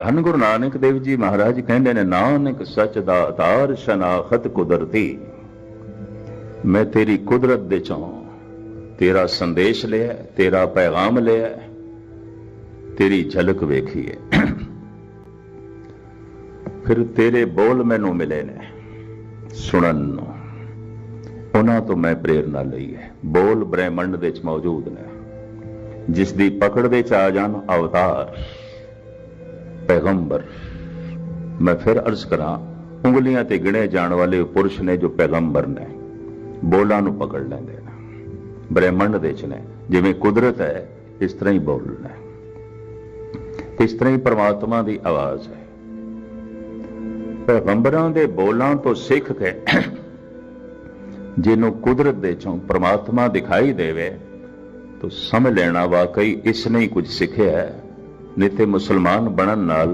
ਧੰਨ ਗੁਰੂ ਨਾਨਕ ਦੇਵ ਜੀ ਮਹਾਰਾਜ ਕਹਿੰਦੇ ਨੇ, ਨਾਨਕ ਸੱਚ ਦਾ ਆਧਾਰ ਸ਼ਨਾਖਤ ਕੁਦਰਤੀ। ਮੈਂ ਤੇਰੀ ਕੁਦਰਤ ਦੇ ਚੋਂ ਤੇਰਾ ਸੰਦੇਸ਼ ਲਿਆ, ਤੇਰਾ ਪੈਗਾਮ ਲਿਆ, ਤੇਰੀ ਝਲਕ ਵੇਖੀ ਹੈ। ਫਿਰ ਤੇਰੇ ਬੋਲ ਮੈਨੂੰ ਮਿਲੇ ਨੇ, ਸੁਣਨ ਨੂੰ। ਉਹਨਾਂ ਤੋਂ ਮੈਂ ਪ੍ਰੇਰਣਾ ਲਈ ਹੈ। ਬੋਲ ਬ੍ਰਹਿਮੰਡ ਦੇ ਵਿੱਚ ਮੌਜੂਦ ਨੇ, ਜਿਸ ਦੀ ਪਕੜ ਦੇ ਚ ਆ ਜਾਣ ਅਵਤਾਰ। ਪੈਗੰਬਰ। ਮੈਂ ਫਿਰ ਅਰਜ਼ ਕਰਾਂ, ਉਂਗਲੀਆਂ ਤੇ ਗਿਣੇ ਜਾਣ ਵਾਲੇ ਪੁਰਸ਼ ਨੇ ਜੋ ਪੈਗੰਬਰ ਨੇ, ਬੋਲਾਂ ਨੂੰ ਪਕੜ ਲੈਂਦੇ ਨੇ। ਬ੍ਰਹਿਮੰਡ ਦੇ ਚ ਨੇ, ਜਿਵੇਂ ਕੁਦਰਤ ਹੈ, ਇਸ ਤਰ੍ਹਾਂ ਹੀ ਬੋਲਣਾ ਇਸ ਤਰ੍ਹਾਂ ਹੀ ਪ੍ਰਮਾਤਮਾ ਦੀ ਆਵਾਜ਼ ਹੈ। ਪੈਗੰਬਰਾਂ ਦੇ ਬੋਲਾਂ ਤੋਂ ਸਿੱਖ ਕੇ ਜਿਹਨੂੰ ਕੁਦਰਤ ਦੇ ਚੋਂ ਪ੍ਰਮਾਤਮਾ ਦਿਖਾਈ ਦੇਵੇ, ਤਾਂ ਸਮਝ ਲੈਣਾ ਵਾਕਈ ਇਸ ਨੇ ਹੀ ਕੁਝ ਸਿੱਖਿਆ ਹੈ। ਨਹੀਂ ਮੁਸਲਮਾਨ ਬਣਨ ਨਾਲ